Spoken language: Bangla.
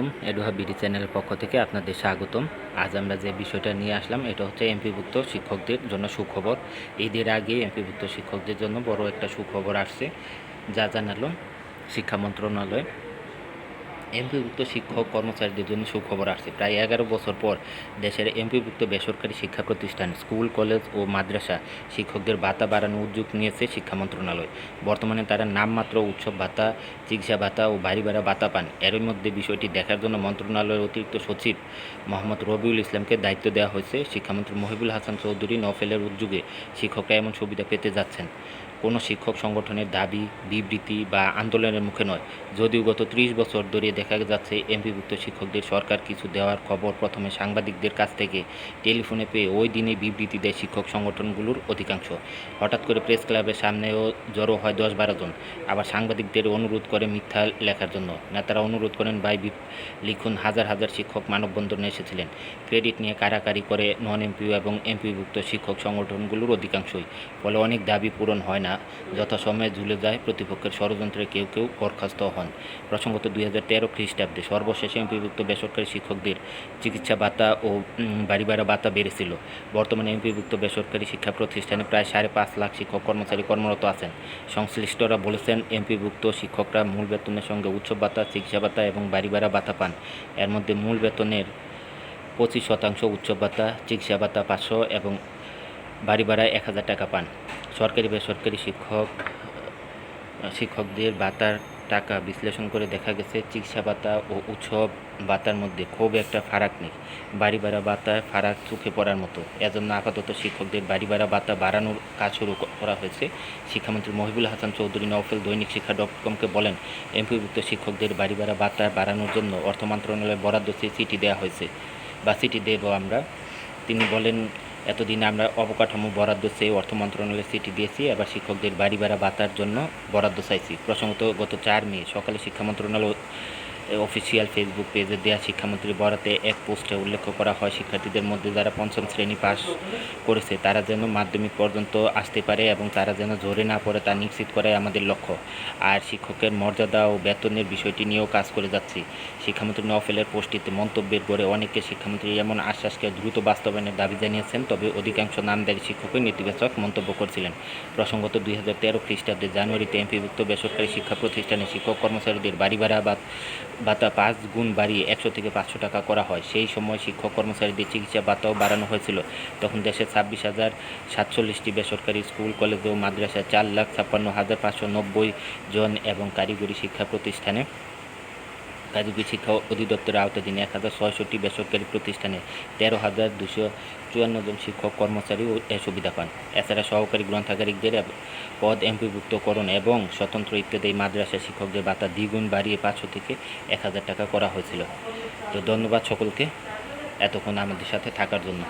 আলাইকুম, এডুহা বিডি চ্যানেল পক্ষ থেকে আপনাদের স্বাগতম। আজ আমরা যে বিষয়টা নিয়ে আসলাম, এটা হচ্ছে এমপিভুক্ত শিক্ষকদের জন্য সুখবর। ঈদের আগে এমপিভুক্ত শিক্ষকদের জন্য বড় একটা সুখবর আসছে। যা জানালো শিক্ষা মন্ত্রণালয়। এমপিভুক্ত শিক্ষক কর্মচারীদের জন্য সুখবর আসছে। প্রায় এগারো বছর পর দেশের এমপিভুক্ত বেসরকারি শিক্ষা প্রতিষ্ঠান, স্কুল, কলেজ ও মাদ্রাসা শিক্ষকদের ভাতা বাড়ানোর উদ্যোগ নিয়েছে শিক্ষা মন্ত্রণালয়। বর্তমানে তারা নামমাত্র উৎসব ভাতা, চিকিৎসা ভাতা ও বাড়ি ভাড়া ভাতা পান। এর মধ্যে বিষয়টি দেখার জন্য মন্ত্রণালয়ের অতিরিক্ত সচিব মোহাম্মদ রবিউল ইসলামকে দায়িত্ব দেওয়া হয়েছে। শিক্ষামন্ত্রী মহিবুল হাসান চৌধুরী নফেলের উদ্যোগে শিক্ষকরা এমন সুবিধা পেতে যাচ্ছেন। কোনো শিক্ষক সংগঠনের দাবি, বিবৃতি বা আন্দোলনের মুখে নয়। যদিও গত ত্রিশ বছর ধরে দেখা যাচ্ছে এমপিভুক্ত শিক্ষকদের সরকার কিছু দেওয়ার খবর প্রথমে সাংবাদিকদের কাছ থেকে টেলিফোনে পেয়ে ওই দিনে বিবৃতি দেয় শিক্ষক সংগঠনগুলোর অধিকাংশ। হঠাৎ করে প্রেস ক্লাবের সামনেও জড়ো হয় দশ বারো জন। আবার সাংবাদিকদের অনুরোধ করে মিথ্যা লেখার জন্য। নেতারা অনুরোধ করেন, ভাই লিখুন, হাজার হাজার শিক্ষক মানববন্ধনে এসেছিলেন। ক্রেডিট নিয়ে কারাকারি করে নন এমপিও এবং এমপিভুক্ত শিক্ষক সংগঠনগুলোর অধিকাংশই। ফলে অনেক দাবি পূরণ হয় না। যথাসময়ে ঝুলে যায় প্রতিপক্ষের ষড়যন্ত্রে কেউ কেউ বরখাস্ত হন। প্রসঙ্গত দুই হাজার তেরো খ্রিস্টাব্দে সর্বশেষে এমপিভুক্ত বেসরকারি শিক্ষকদের চিকিৎসা ভাতা ও বাড়ি ভাড়া ভাতা বেড়েছিল। বর্তমানে এমপিভুক্ত বেসরকারি শিক্ষা প্রতিষ্ঠানে প্রায় সাড়ে পাঁচ লাখ শিক্ষক কর্মচারী কর্মরত আছেন। সংশ্লিষ্টরা বলেছেন, এমপিভুক্ত শিক্ষকরা মূল বেতনের সঙ্গে উৎসব ভাতা, চিকিৎসা ভাতা এবং বাড়ি ভাড়া ভাতা পান। এর মধ্যে মূল বেতনের পঁচিশ শতাংশ উৎসব ভাতা, চিকিৎসা ভাতা পাঁচশো এবং বাড়ি ভাড়ায় এক হাজার টাকা পান। সরকারি বেসরকারি শিক্ষক, শিক্ষকদের ভাতার টাকা বিশ্লেষণ করে দেখা গেছে, চিকিৎসা ভাতা ও উৎসব ভাতার মধ্যে খুব একটা ফারাক নেই। বাড়ি ভাড়া ভাতায় ফারাক চোখে পড়ার মতো। এজন্য আপাতত শিক্ষকদের বাড়ি ভাড়া ভাতা বাড়ানোর কাজ শুরু করা হয়েছে। শিক্ষামন্ত্রী মহিবুল হাসান চৌধুরী নওফেল দৈনিক শিক্ষা ডট কমকে বলেন, এমপিভুক্ত শিক্ষকদের বাড়ি ভাড়া ভাতা বাড়ানোর জন্য অর্থ মন্ত্রণালয়ে বরাদ্দ চিঠি দেওয়া হয়েছে। বা চিঠি দেব আমরা। তিনি বলেন এতদিন আমরা অবকাঠামো বরাদ্দ চেয়ে অর্থ মন্ত্রণালয়ে চিঠি দিয়েছি, এবার শিক্ষকদের বাড়ি ভাড়া ভাতার জন্য বরাদ্দ চাইছি। প্রসঙ্গত গত চার মে সকালে শিক্ষা মন্ত্রণালয় অফিসিয়াল ফেসবুক পেজে দেওয়া শিক্ষামন্ত্রী বরাতে এক পোস্টে উল্লেখ করা হয়, শিক্ষার্থীদের মধ্যে যারা পঞ্চম শ্রেণি পাস করেছে, তারা যেন মাধ্যমিক পর্যন্ত আসতে পারে এবং তারা যেন ঝরে না পড়ে তা নিশ্চিত করাই আমাদের লক্ষ্য। আর শিক্ষকের মর্যাদা ও বেতনের বিষয়টি নিয়েও কাজ করে যাচ্ছি। শিক্ষামন্ত্রী নফেলের পোস্টটিতে মন্তব্যের গড়ে অনেকে শিক্ষামন্ত্রী এমন আশ্বাসকে দ্রুত বাস্তবায়নের দাবি জানিয়েছেন, তবে অধিকাংশ নামদারি শিক্ষকই নেতিবাচক মন্তব্য করছিলেন। প্রসঙ্গত দুই হাজার তেরো খ্রিস্টাব্দে জানুয়ারিতে এমপিভুক্ত বেসরকারি শিক্ষা প্রতিষ্ঠানে শিক্ষক কর্মচারীদের বাড়ি ভাড়া বা ভাতা পাঁচ গুণ বাড়িয়ে একশো থেকে পাঁচশো টাকা করা হয়। সেই সময় শিক্ষক কর্মচারীদের চিকিৎসা ভাতাও বাড়ানো হয়েছিল। তখন দেশে ছাব্বিশ হাজার সাতচল্লিশটি বেসরকারি স্কুল, কলেজ ও মাদ্রাসা চার লাখ ছাপ্পান্ন হাজার পাঁচশো নব্বই জন এবং কারিগরি শিক্ষা প্রতিষ্ঠানে কারিগরি শিক্ষা অধিদপ্তরের আওতাধীন এক হাজার ছয়ষট্টি বেসরকারি প্রতিষ্ঠানে তেরো হাজার দুশো চুয়ান্ন জন শিক্ষক, কর্মচারী এ সুবিধা পান। এছাড়া সহকারী গ্রন্থাগারিকদের পদ এমপিভুক্তকরণ এবং স্বতন্ত্র ইত্যাদি মাদ্রাসা শিক্ষকদের ভাতা দ্বিগুণ বাড়িয়ে পাঁচশো থেকে এক হাজার টাকা করা হয়েছিল। তো ধন্যবাদ সকলকে এতক্ষণ আমাদের সাথে থাকার জন্য।